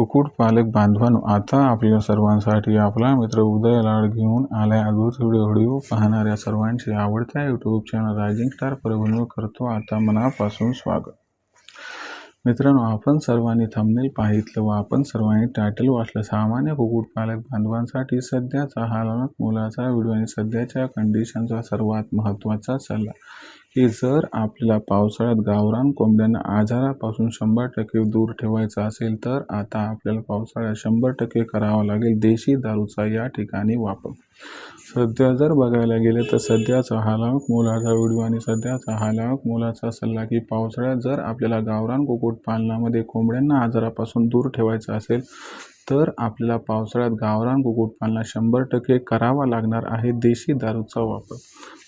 कुक्कुटपालक बांधवांनो आता आपल्या सर्वांसाठी आपला मित्र उदय लाड घेऊन आलाय अद्भुत व्हिडिओ व्हिडिओ पाहणाऱ्या सर्वांची आवडत्या YouTube channel rising star Parbhani करतो. आता मनापासून स्वागत. मित्रांनो आपण सर्वांनी थंबनेल पाहितलं व आपण सर्वांनी टायटल वाचलं. सामान्य कुक्कुटपालक बांधवांसाठी सध्याचा हालवणक मुलाचा व्हिडिओ आणि सध्याच्या कंडिशनचा सर्वात महत्त्वाचा सल्ला. की जर आपल्याला पावसाळ्यात गावरान कोंबड्यांना आजारापासून शंभर टक्के दूर ठेवायचं असेल तर आता आपल्याला पावसाळ्यात शंभर टक्के करावा लागेल देशी दारूचा या ठिकाणी वापर. सध्या जर बघायला गेले तर सध्याचा हालावक मुलाचा व्हिडिओ आणि सध्याचा हालावक मुलाचा सल्ला की पावसाळ्यात जर आपल्याला गावरान कुक्कुटपालनामध्ये कोंबड्यांना आजारापासून दूर ठेवायचं असेल तर आपल्याला पावसाळ्यात गावरान कुक्कुटपालना शंभर टक्के करावा लागणार आहे देशी दारूचा वापर.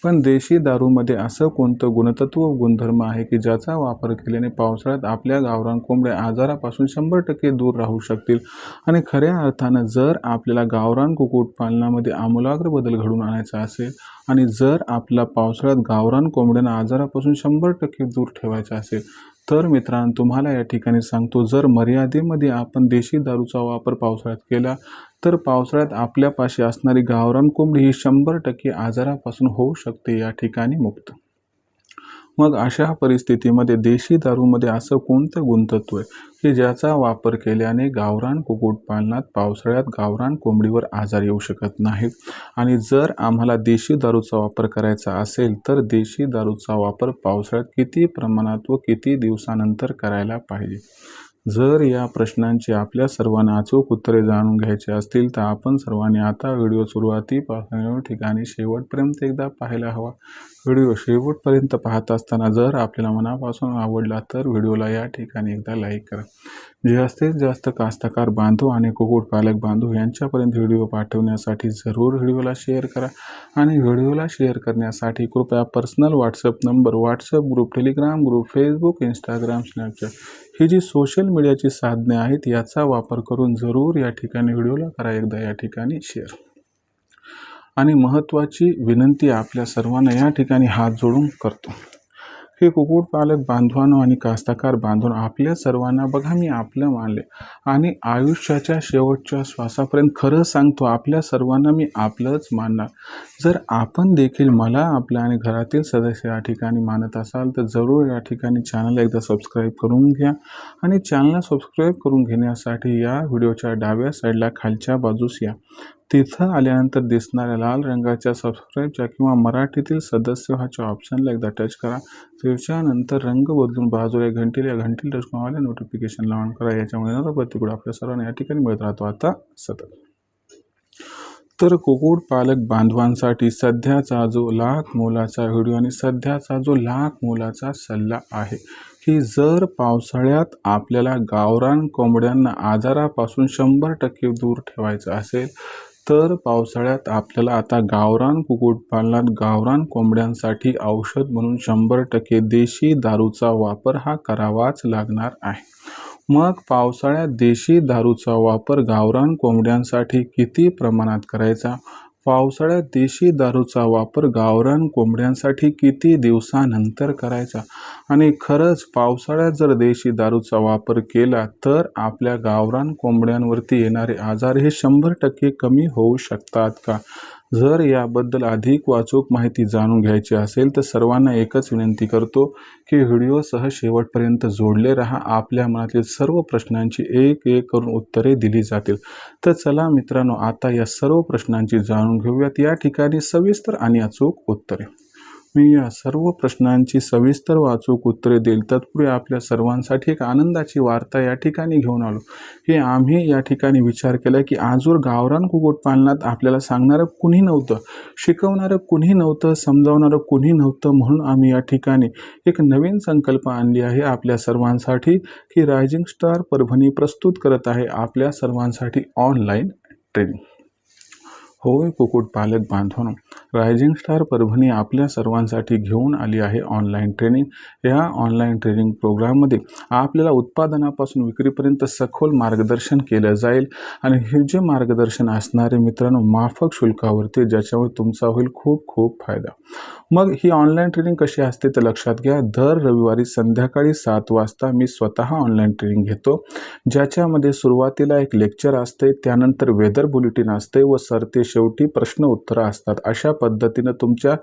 पण देशी दारूमध्ये असं कोणतं गुणतत्व व गुणधर्म आहे की ज्याचा वापर केल्याने पावसाळ्यात आपल्या गावरान कोंबड्या आजारापासून शंभर टक्के दूर राहू शकतील? आणि खऱ्या अर्थानं जर आपल्याला गावरान कुक्कुटपालनामध्ये आमूलाग्र बदल घडून आणायचा असेल आणि जर आपला पावसाळ्यात गावरान कोंबड्यांना आजारापासून शंभर टक्के दूर ठेवायचा असेल तर मित्रांनो तुम्हाला या ठिकाणी सांगतो जर मर्यादेमध्ये आपण देशी दारूचा वापर पावसाळ्यात केला तर पावसाळ्यात आपल्यापाशी असणारी गावरान कोंबडी ही शंभर टक्के आजारापासून होऊ शकते या ठिकाणी मुक्त. मग अशा परिस्थितीमध्ये देशी दारूमध्ये असं कोणतं गुणतत्व आहे? की ज्याचा वापर केल्याने गावरान कुक्कुटपालनात पावसाळ्यात गावरान कोंबडीवर आजार येऊ शकत नाहीत. आणि जर आम्हाला देशी दारूचा वापर करायचा असेल तर देशी दारूचा वापर पावसाळ्यात किती प्रमाणात व किती दिवसानंतर करायला पाहिजे? जर या प्रश्नांची आपल्या सर्वांना अचूक उत्तरे जाणून घ्यायची असतील तर आपण सर्वांनी आता व्हिडिओ सुरुवातीपासून ठिकाणी शेवटपर्यंत एकदा पाहायला हवा. व्हिडिओ शेवटपर्यंत पाहत असताना जर आपल्याला मनापासून आवडला तर व्हिडिओला या ठिकाणी एकदा लाईक करा. जास्तीत जास्त कास्तकार बांधव आणि कुक्कुटपालक बांधव यांच्यापर्यंत व्हिडिओ पाठवण्यासाठी जरूर व्हिडिओला शेअर करा आणि व्हिडिओला शेअर करण्यासाठी कृपया personal WhatsApp number WhatsApp group Telegram group Facebook Instagram Snapchat ही जी सोशल मीडियाची साधने आहेत याचा वापर करून जरूर या ठिकाणी व्हिडिओला करा. एकदा या ठिकाणी शेअर आणि महत्त्वाची विनंती आपल्या सर्वांना या ठिकाणी हात जोडून करतो. हे कुक्कुटपालक बांधवांनो आणि कास्तकार बांधून आपल्या सर्वांना बघा मी आपलं मानले आणि आयुष्याच्या शेवटच्या श्वासापर्यंत खरं सांगतो आपल्या सर्वांना मी आपलंच मानणार. जर आपण देखील मला आपल्या आणि घरातील सदस्य या ठिकाणी मानत असाल तर जरूर या ठिकाणी चॅनल एकदा सबस्क्राईब करून घ्या. आणि चॅनलला सबस्क्राईब करून घेण्यासाठी या व्हिडिओच्या डाव्या साईडला खालच्या बाजूस या. तिथं आल्यानंतर दिसणाऱ्या लाल रंगाच्या सबस्क्राईबच्या किंवा मराठीतील सदस्य व्हाच्या ऑप्शनला एकदा टच करा. त्याच्यानंतर रंग बदलून बाजूला घंटीला या घंटीला टच करून आल्या नोटिफिकेशनला ऑन करा. याच्यामुळे प्रतिकूळ आपल्या सर्वांना या ठिकाणी मिळत राहतो आता सतत. तर कुक्कुटपालक बांधवांसाठी सध्याचा जो लाख मोलाचा व्हिडिओ आणि सध्याचा जो लाख मोलाचा सल्ला आहे की जर पावसाळ्यात आपल्याला गावरान कोंबड्यांना आजारापासून शंभर टक्के दूर ठेवायचं असेल तर पावसाळ्यात आपल्याला आता गावरान कुक्कुटपालनात गावरान कोंबड्यांसाठी औषध म्हणून शंभर टक्के देशी दारूचा वापर हा करावाच लागणार आहे. मग पावसाळ्यात देशी दारूचा वापर गावरान कोंबड्यांसाठी किती प्रमाणात करायचा? पावसाळ्यात देशी दारूचा वापर गावरान कोंबड्यांसाठी किती दिवसानंतर करायचा? आणि खरंच पावसाळ्यात जर देशी दारूचा वापर केला तर आपल्या गावरान कोंबड्यांवरती येणारे आजार हे शंभर टक्के कमी होऊ शकतात का? जर याबद्दल अधिक वाचूक माहिती जाणून घ्यायची असेल तर सर्वांना एकच विनंती करतो की व्हिडिओसह शेवटपर्यंत जोडले राहा. आपल्या मनातील सर्व प्रश्नांची एक एक करून उत्तरे दिली जातील. तर चला मित्रांनो आता या सर्व प्रश्नांची जाणून घेऊयात. या ठिकाणी सविस्तर आणि अचूक उत्तरे. मी या सर्व प्रश्नांची सविस्तर वाचूक उत्तरे देईल. तत्पूर्वी आपल्या सर्वांसाठी एक आनंदाची वार्ता या ठिकाणी घेऊन आलो. हे आम्ही या ठिकाणी विचार केला की आजवर गावरान कुक्कुटपालनात आपल्याला सांगणारं कुणी नव्हतं? शिकवणारं कुणी नव्हतं? समजावणारं कुणी नव्हतं? म्हणून आम्ही या ठिकाणी एक नवीन संकल्प आणली आहे आपल्या सर्वांसाठी की रायझिंग स्टार परभणी प्रस्तुत करत आहे आपल्या सर्वांसाठी ऑनलाईन ट्रेनिंग होय कुक्कुटपालक बांधवांनो रायझिंग स्टार परभणी आपल्या सर्वांसाठी घेऊन आली आहे ऑनलाईन ट्रेनिंग या ऑनलाईन ट्रेनिंग प्रोग्राममध्ये आपल्याला उत्पादनापासून विक्रीपर्यंत सखोल मार्गदर्शन केलं जाईल. आणि हे जे मार्गदर्शन असणारे मित्रांनो माफक शुल्कावरती ज्याच्यामुळे तुमचा होईल खूप खूप फायदा. मग ही ऑनलाईन ट्रेनिंग कशी असते तर लक्षात घ्या. दर रविवारी संध्याकाळी सात वाजता मी स्वतः ऑनलाईन ट्रेनिंग घेतो. ज्याच्यामध्ये सुरुवातीला एक लेक्चर असते त्यानंतर वेदर बुलेटिन असते व सरते शेवटी प्रश्न उत्तरं असतात. अशा पद्धतीनं तुमच्या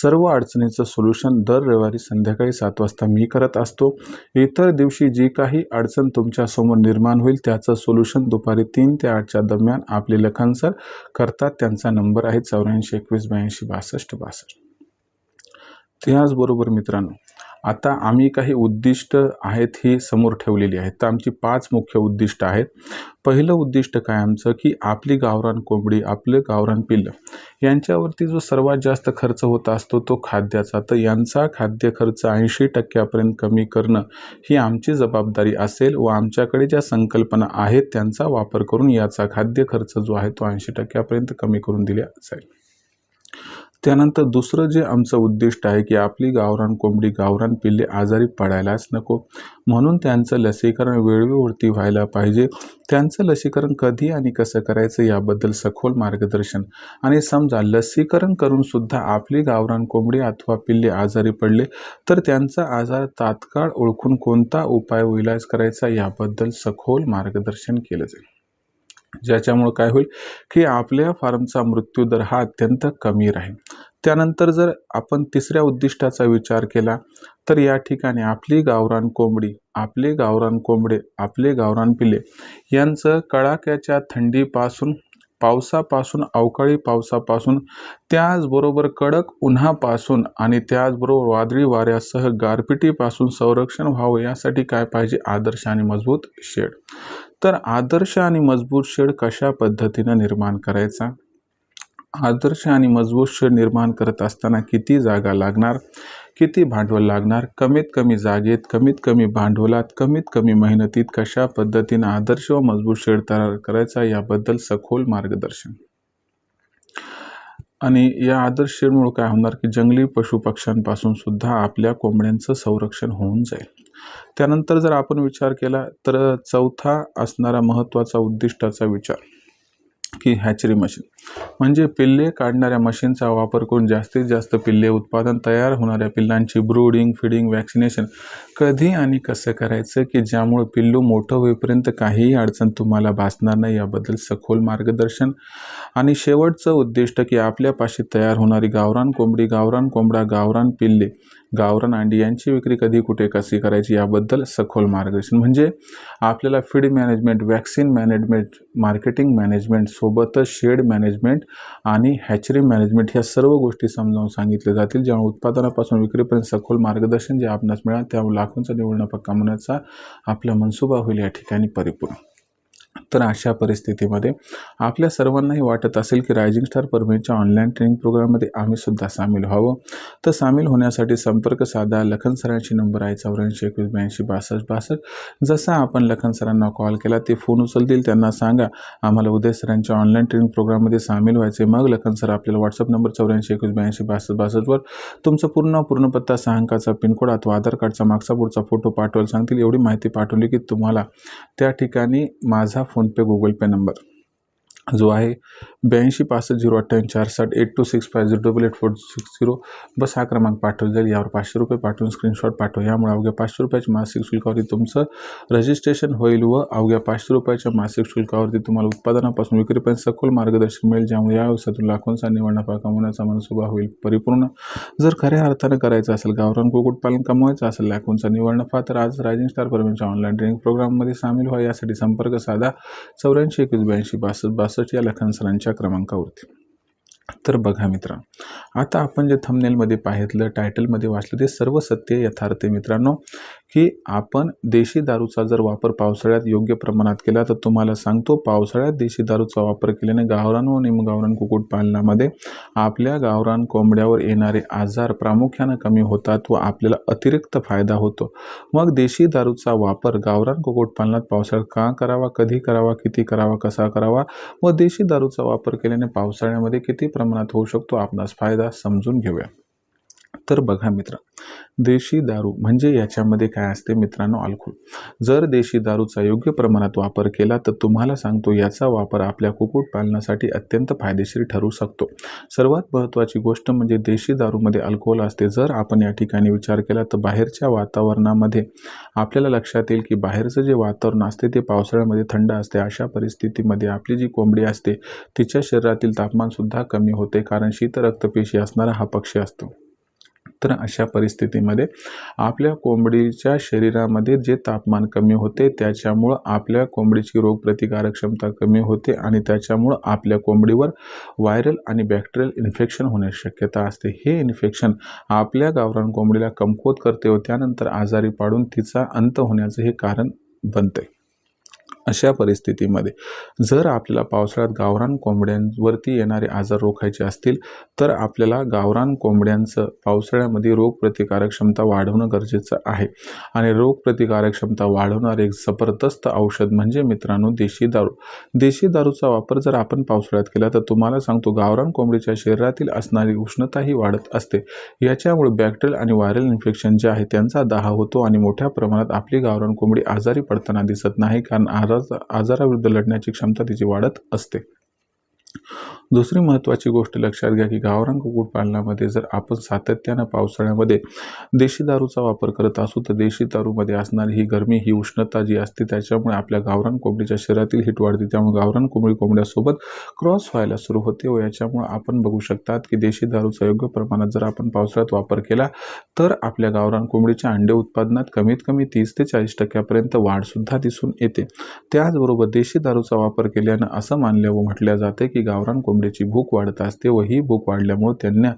सर्व अडचणीचं सोल्युशन दर रविवारी संध्याकाळी सात वाजता मी करत असतो. इतर दिवशी जी काही अडचण तुमच्यासमोर निर्माण होईल त्याचं सोल्युशन दुपारी तीन ते आठच्या दरम्यान आपले लखन सर करतात. त्यांचा नंबर आहे चौऱ्याऐंशी एकवीस ब्याऐंशी बासष्ट बासष्ट. त्याचबरोबर मित्रांनो आता आम्ही काही उद्दिष्ट आहेत ही समोर ठेवलेली आहेत. तर आमची पाच मुख्य उद्दिष्ट आहेत. पहिलं उद्दिष्ट काय आमचं? की आपली गावरान कोंबडी आपलं गावरान पिल्लं यांच्यावरती जो सर्वात जास्त खर्च होत असतो तो खाद्याचा. तर यांचा खाद्य खर्च ऐंशी टक्क्यापर्यंत कमी करणं ही आमची जबाबदारी असेल व आमच्याकडे ज्या संकल्पना आहेत त्यांचा वापर करून याचा खाद्य खर्च जो आहे तो ऐंशी टक्क्यापर्यंत कमी करून दिला जाईल. त्यानंतर दुसरं जे आमचं उद्दिष्ट आहे की आपली गावरान कोंबडी गावरान पिल्ले आजारी पडायलाच नको. म्हणून त्यांचं लसीकरण वेळोवेळी व्हायला पाहिजे. त्यांचं लसीकरण कधी आणि कसं करायचं याबद्दल सखोल मार्गदर्शन. आणि समजा लसीकरण करूनसुद्धा आपली गावरान कोंबडी अथवा पिल्ले आजारी पडले तर त्यांचा आजार तात्काळ ओळखून कोणता उपाय इलाज करायचा याबद्दल सखोल मार्गदर्शन केलं जाईल. ज्याच्यामुळं काय होईल की आपल्या फार्मचा मृत्यूदर हा अत्यंत कमी राहील. त्यानंतर जर आपण तिसऱ्या उद्दिष्टाचा विचार केला तर या ठिकाणी आपली गावरान कोंबडी आपले गावरान कोंबडे आपले गावरान पिल्ले यांचं कडाक्याच्या थंडीपासून पावसापासून अवकाळी पावसापासून त्याचबरोबर कडक उन्हापासून आणि त्याचबरोबर वादळी वाऱ्यासह गारपिटीपासून संरक्षण व्हावं यासाठी काय पाहिजे? आदर्श आणि मजबूत शेड. तर आदर्श आणि मजबूत शेड कशा पद्धतीनं निर्माण करायचा? आदर्श आणि मजबूत शेड निर्माण करत असताना किती जागा लागणार? किती भांडवल लागणार? कमीत कमी जागेत कमीत कमी भांडवलात कमीत कमी मेहनतीत कशा पद्धतीनं आदर्श व मजबूत शेड तयार करायचा याबद्दल सखोल मार्गदर्शन. आणि या आदर्शमुळं काय होणार की जंगली पशुपक्ष्यांपासून सुद्धा आपल्या कोंबड्यांचं संरक्षण होऊन जाईल. त्यानंतर जर आपण विचार केला तर चौथा असणारा महत्त्वाचा उद्दिष्टाचा विचार. की हॅचरी मशीन म्हणजे पिल्ले काढणाऱ्या मशीनचा वापर करून जास्तीत जास्त पिल्ले उत्पादन तयार होणाऱ्या पिल्लांची ब्रूडिंग फिडिंग वॅक्सिनेशन कधी आणि कसं करायचं की ज्यामुळं पिल्लू मोठं होईपर्यंत काहीही अडचण तुम्हाला भासणार नाही याबद्दल सखोल मार्गदर्शन आणि शेवटचं उद्दिष्ट की आपल्यापाशी तयार होणारी गावरान कोंबडी गावरान कोंबडा गावरान पिल्ले गावरान अंडी यांची विक्री कधी कुठे कशी करायची याबद्दल सखोल मार्गदर्शन. म्हणजे आपल्याला feed management vaccine management marketing management सोबतच शेड मॅनेजमेंट आणि हॅचरी मॅनेजमेंट ह्या सर्व गोष्टी समजावून सांगितल्या जातील ज्यामुळे उत्पादनापासून विक्रीपर्यंत सखोल मार्गदर्शन जे आपणास मिळाल त्या लाखोंचा निवडणं पक्का कमवण्याचा आपला मनसुबा होईल या ठिकाणी परिपूर्ण. तर अशा परिस्थितीमध्ये आपल्या सर्वांनाही वाटत असेल की रायझिंग स्टार परभणीच्या ऑनलाईन ट्रेनिंग प्रोग्राममध्ये आम्ही सुद्धा सामील व्हावं. तर सामील होण्यासाठी संपर्क साधा. लखन सरांशी नंबर आहे चौऱ्याऐंशी एकवीस ब्याऐंशी बासष्ट बासष्ट. जसा आपण लखन सरांना कॉल केला ते फोन उचलतील. त्यांना सांगा आम्हाला उदय सरांच्या ऑनलाईन ट्रेनिंग प्रोग्राममध्ये सामील व्हायचे मग लखन सर आपल्याला व्हॉट्सअप नंबर चौऱ्याऐंशी एकवीस ब्याऐंशी बासष्ट बासष्टवर तुमचं पूर्ण पूर्ण पत्ता सहा अंकाचा पिनकोड अथवा आधार कार्डचा मागचा पुढचा फोटो पाठवायला सांगतील. एवढी माहिती पाठवली की तुम्हाला त्या ठिकाणी माझा माझा फोनपे गुगल पे नंबर जो आहे ब्याऐंशी पासष्ट झिरो अठ्ठ्याऐंशी चार साठ eight two six five zero double eight four six zero. बस हा क्रमांक पाठवला जाईल. यावर पाचशे रुपये पाठवून स्क्रीनशॉट पाठवा. यामुळे अवघ्या पाचशे रुपयाच्या मासिक शुल्कावरती तुमचं रजिस्ट्रेशन होईल व अवघ्या पाचशे रुपयाच्या मासिक शुल्कावरती तुम्हाला उत्पादनापासून विक्रीपर्यंत सखोल मार्गदर्शन मिळेल ज्यामुळे या व्यवसायातून लाखोंचा निवड नफा कमवण्याचा मनसुबा होईल परिपूर्ण. जर खऱ्या अर्थानं करायचं असेल गावरान कुक्कुटपालन कमवायचं असेल लाखोंचा निवड नफा तर आज रायझिंग स्टार परमेंटच्या ऑनलाईन ट्रेनिंग प्रोग्राममध्ये सामील व्हा. यासाठी संपर्क साधा चौऱ्याऐंशी एकवीस ब्याऐंशी बासष्ट बासष्ट या लखन सरांच्या क्रमांकावरती. तर बघा मित्र आता आपण जे थंबनेलमध्ये पाहितलं टायटलमध्ये वाचलं ते सर्व सत्य यथार्थ मित्रांनो. की आपण देशी दारूचा जर वापर पावसाळ्यात योग्य प्रमाणात केला तर तुम्हाला सांगतो पावसाळ्यात देशी दारूचा वापर केल्याने गावरान व निमगावरान कुक्कुटपालनामध्ये आपल्या गावरान कोंबड्यावर येणारे आजार प्रामुख्यानं कमी होतात व आपल्याला अतिरिक्त फायदा होतो. मग देशी दारूचा वापर गावरान कुक्कुटपालनात पावसाळ्यात का करावा कधी करावा किती करावा कसा करावा व देशी दारूचा वापर केल्याने पावसाळ्यामध्ये किती प्रमाणात होऊ शकतो आपणास फायदा समजून घेऊया. तर बघा मित्र देशी दारू म्हणजे याच्यामध्ये काय असते मित्रांनो? अल्कोहोल. जर देशी दारूचा योग्य प्रमाणात वापर केला तर तुम्हाला सांगतो याचा वापर आपल्या कुक्कुटपालनासाठी अत्यंत फायदेशीर ठरू शकतो. सर्वात महत्त्वाची गोष्ट म्हणजे देशी दारूमध्ये अल्कोहोल असते. जर आपण या ठिकाणी विचार केला तर बाहेरच्या वातावरणामध्ये आपल्याला लक्षात येईल की बाहेरचं जे वातावरण असते ते पावसाळ्यामध्ये थंड असते. अशा परिस्थितीमध्ये आपली जी कोंबडी असते तिच्या शरीरातील तापमानसुद्धा कमी होते कारण शीत रक्तपेशी असणारा हा पक्षी असतो. तर अशा परिस्थितीमध्ये आपल्या कोंबडीच्या शरीरामध्ये जे तापमान कमी होते त्याच्यामुळं आपल्या कोंबडीची रोगप्रतिकारक क्षमता कमी होते आणि त्याच्यामुळं आपल्या कोंबडीवर व्हायरल आणि बॅक्टेरियल इन्फेक्शन होण्याची शक्यता असते. हे इन्फेक्शन आपल्या गावरान कोंबडीला कमकुवत करते व त्यानंतर आजारी पाडून तिचा अंत होण्याचं हे कारण बनते अशा परिस्थितीमध्ये जर आपल्याला पावसाळ्यात गावरान कोंबड्यांवरती येणारे आजार रोखायचे असतील तर आपल्याला गावरान कोंबड्यांचं पावसाळ्यामध्ये रोगप्रतिकारक क्षमता वाढवणं गरजेचं आहे. आणि रोगप्रतिकारक क्षमता वाढवणारे एक जबरदस्त औषध म्हणजे मित्रांनो देशी दारू. देशी दारूचा वापर जर आपण पावसाळ्यात केला तर तुम्हाला सांगतो गावरान कोंबडीच्या शरीरातील असणारी उष्णताही वाढत असते. याच्यामुळे बॅक्टेरियल आणि व्हायरल इन्फेक्शन जे आहे त्यांचा दाह होतो आणि मोठ्या प्रमाणात आपली गावरान कोंबडी आजारी पडताना दिसत नाही कारण आजार आजाराविरुद्ध लढण्याची क्षमता तिची वाढत असते. दुसरी महत्त्वाची गोष्ट लक्षात घ्या की गावरान कुक्कुटपालनामध्ये जर आपण सातत्यानं पावसाळ्यामध्ये देशी दारूचा वापर करत असू तर देशी दारूमध्ये असणारी ही गरमी ही उष्णता जी असते त्याच्यामुळे आपल्या गावरान कोंबडीच्या शरीरातील हिट वाढते. त्यामुळे गावरान कोंबडी कोंबड्यासोबत क्रॉस व्हायला सुरू होते व याच्यामुळे आपण बघू शकतात की देशी दारूचा योग्य प्रमाणात जर आपण पावसाळ्यात वापर केला तर आपल्या गावरान कोंबडीच्या अंडे उत्पादनात कमीत कमी तीस ते चाळीस टक्क्यापर्यंत वाढसुद्धा दिसून येते. त्याचबरोबर देशी दारूचा वापर केल्यानं असं मानल्या व म्हटलं जाते की गावरान कोंबडीची भूक वाढत असते व ही भूक वाढल्यामुळे त्यांना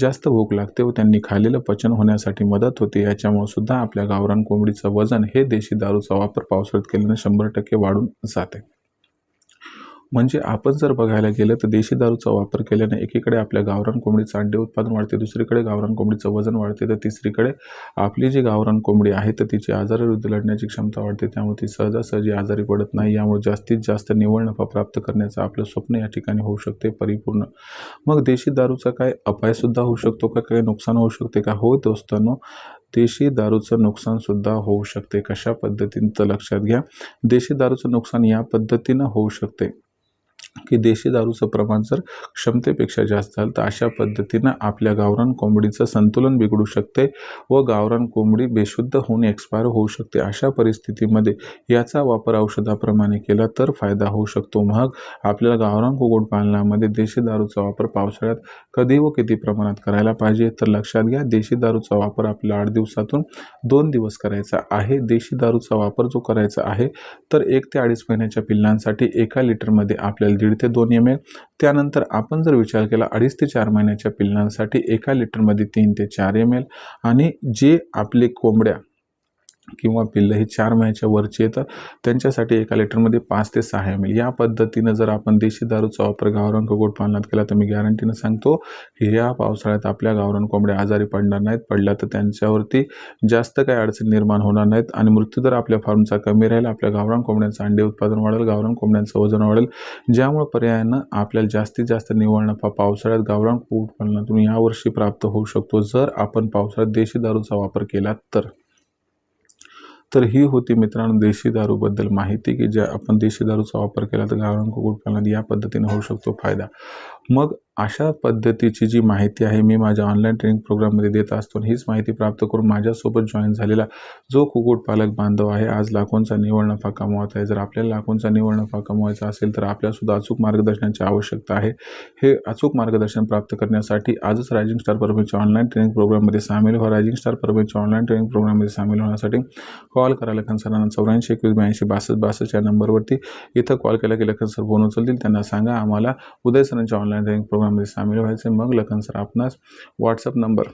जास्त भूक लागते व त्यांनी खाल्लेलं पचन होण्यासाठी मदत होते. याच्यामुळे सुद्धा आपल्या गावरान कोंबडीचं वजन हे देशी दारूचा वापर पावसाळ्यात केल्याने शंभर टक्के वाढून जाते. म्हणजे आपण जर बघायला गेलं तर देशी दारूचा वापर केल्याने एकीकडे आपल्या गावरान कोंबडीचं अंडे उत्पादन वाढते दुसरीकडे गावरान कोंबडीचं वजन वाढते तर तिसरीकडे आपली जी गावरान कोंबडी आहे तर तिची आजाराविरुद्ध लढण्याची क्षमता वाढते. त्यामुळे ती सहजासहजी आजारी पडत नाही. यामुळे जास्तीत जास्त निव्वळ नफा प्राप्त करण्याचं आपलं स्वप्न या ठिकाणी होऊ शकते परिपूर्ण. मग देशी दारूचा काय अपायसुद्धा होऊ शकतो का? काही नुकसान होऊ शकते का? हो दोस्तांनो देशी दारूचं नुकसानसुद्धा होऊ शकते. कशा पद्धतीनं? तर लक्षात घ्या. देशी दारूचं नुकसान या पद्धतीनं होऊ शकते. की देशी दारूचं प्रमाण जर क्षमतेपेक्षा जास्त झालं तर अशा पद्धतीनं आपल्या गावरान कोंबडीचं संतुलन बिघडू शकते व गावरान कोंबडी बेशुद्ध होऊन एक्सपायर होऊ शकते. अशा परिस्थितीमध्ये याचा वापर औषधाप्रमाणे केला तर फायदा होऊ शकतो. मग आपल्याला गावरान कुक्कुटपालनामध्ये देशी दारूचा वापर पावसाळ्यात कधी व किती प्रमाणात करायला पाहिजे? तर लक्षात घ्या देशी दारूचा वापर आपल्याला आठ दिवसातून दोन दिवस करायचा आहे. देशी दारूचा वापर जो करायचा आहे तर एक ते अडीच महिन्याच्या पिल्लांसाठी एका लिटरमध्ये आपल्याला दीड ते दोन एम एल त्यानंतर आपण जर विचार केला अडीच ते चार महिन्याच्या पिल्लांसाठी एका लिटरमध्ये तीन ते चार एम एल आणि जे आपले कोंबड्या किंवा पिल्लं हे चार महिन्याच्या वरची येतात त्यांच्यासाठी एका लिटरमध्ये पाच ते सहा एम एल या पद्धतीनं जर आपण देशी दारूचा वापर गावरान कुक्कुटपालनात केला तर मी गॅरंटीनं सांगतो की या पावसाळ्यात आपल्या गावरान कोंबड्या आजारी पडणार नाहीत. पडल्या तर त्यांच्यावरती जास्त काही अडचणी निर्माण होणार नाहीत आणि मृत्यूदर आपल्या फार्मचा कमी राहील आपल्या गावरान कोंबड्यांचं अंडे उत्पादन वाढेल गावरान कोंबड्यांचं वजन वाढेल. ज्यामुळे पर्यायानं आपल्याला जास्तीत जास्त निव्वळ नफा पावसाळ्यात गावरान कुक्कुटपालनातून यावर्षी प्राप्त होऊ शकतो. जर आपण पावसाळ्यात देशी दारूचा वापर केला तर. तर ही होती मित्रांनो देशी दारूबद्दल माहिती की ज्या आपण देशी दारूचा वापर केला तर गावरान कुक्कुटपालनात या पद्धतीने होऊ शकतो फायदा. मग अशा पद्धतीची जी माहिती आहे मी माझ्या ऑनलाईन ट्रेनिंग प्रोग्राममध्ये देत असतो हीच माहिती प्राप्त करून माझ्यासोबत जॉईन झालेला जो कुक्कुटपालक बांधव आहे आज लाखोंचा निवड नफा कमवत आहे. जर आपल्याला लाखोंचा निवड नफा कमवायचा असेल तर आपल्यासुद्धा अचूक मार्गदर्शनाची आवश्यकता आहे. हे अचूक मार्गदर्शन प्राप्त करण्यासाठी आजच रायझिंग स्टार परमेच्या ऑनलाईन ट्रेनिंग प्रोग्राममध्ये सामील व्हा. रायझिंग स्टार परमेच्या ऑनलाईन ट्रेनिंग प्रोग्राममध्ये सामील होण्यासाठी कॉल करा लखन सरांना चौऱ्याऐंशी एकवीस ब्याऐंशी बासष्ट बासष्ट या नंबरवरती इथं कॉल केला की लखन सर फोन उचलतील. त्यांना सांगा आम्हाला उदय सरांच्या ऑनलाईन ट्रेनिंग प्रोग्राममध्ये सामील व्हायचे मग लखन सर आपणास व्हॉट्सअप नंबर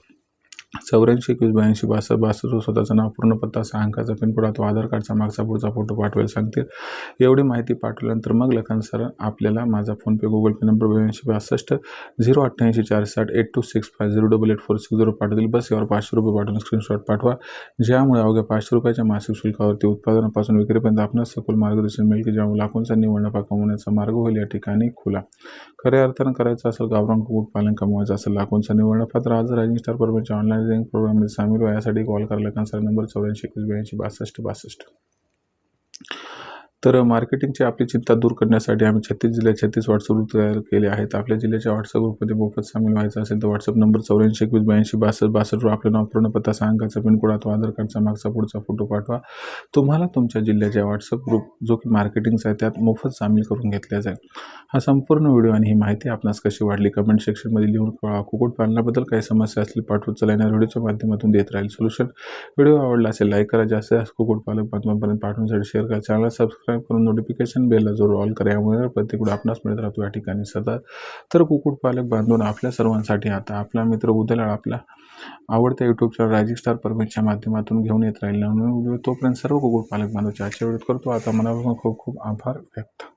चौऱ्याऐंशी एकवीस ब्याऐंशी बासष्ट बासष्ट स्वतःचं नाव पूर्ण पत्ता सहा अंकाचा पिनकोड अथवा आधार कार्डचा मागचा पुढचा फोटो पाठवायला सांगतील. एवढी माहिती पाठवल्यानंतर मग लखन सर आपल्याला माझा फोनपे गुगल पे नंबर ब्याऐंशी बासष्ट झिरो अठ्ठ्याऐंशी चार साठ eight two six five zero double eight four six zero पाठवतील. बस यावर पाचशे रुपये पाठवून स्क्रीनशॉट पाठवा. ज्यामुळे अवघ्या पाचशे रुपयाच्या मासिक शुल्कावरती उत्पादनापासून विक्रीपर्यंत आपणास सखोल मार्गदर्शन मिळेल की ज्यामुळे लाखोंचा निवड कमवण्याचा मार्ग होईल या ठिकाणी खुला. खऱ्या अर्थानं करायचं असेल गावरान कुक्कुटपालन कमवायचं असेल. लाखोंचा निवड तर आज रायझिंग स्टार परमेच्या ऑनलाईन रेंज प्रोग्राममध्ये सामील व्हा. यासाठी कॉल करा. लकांचा नंबर चौऱ्याऐंशी एकवीस ब्याऐंशी बासष्ट बासष्ट. तर मार्केटिंगची आपली चिंता दूर करण्यासाठी आम्ही छत्तीस जिल्ह्यात छत्तीस व्हॉट्सअप ग्रुप तयार केले आहेत. आपल्या जिल्ह्याच्या व्हॉट्सअप ग्रुपमध्ये मोफत सामील व्हायचं असेल तर व्हॉट्सअप नंबर चौऱ्याऐंशी एकवीस ब्याऐंशी बासष्ट बासष्टवर आपलं नाव पूर्ण पत्ता सांगायचा पिनकोड अथवा आधार कार्डचा मागचा पुढचा फोटो पाठवा. तुम्हाला तुमच्या जिल्ह्याच्या व्हॉट्सअप ग्रुप जो की मार्केटिंगचा आहे त्यात मोफत सामील करून घेतल्या जाईल. हा संपूर्ण व्हिडिओ आणि ही माहिती आपणास कशी वाढली कमेंट सेक्शनमध्ये लिहून कळवा. कुक्कुटपालनाबद्दल काही समस्या असतील पाठवत चला येणार व्हिडिओच्या माध्यमातून देत राहील सोल्युशन व्हिडिओ आवडला असेल लाईक करा. जास्त जास्त कुक्कुटपालक बातम्यांपर्यंत पाठवण्यासाठी शेअर करा. चॅनल सबस्क्राईब करून नोटिफिकेशन बेलला जरूर ऑल करा. यामुळे प्रत्येक आपणास मिळत राहतो या ठिकाणी सतत. तर कुक्कुटपालक बांधून आपल्या सर्वांसाठी आता आपला मित्र उदलाळ आपला आवडत्या यूट्यूब चॅनल रायजिंग स्टार परमेशच्या माध्यमातून घेऊन येत राहील. म्हणून तोपर्यंत सर्व कुक्कुटपालक बांधवाच्या आशीर्वाद करतो. आता मनापासून खूप खूप आभार व्यक्त.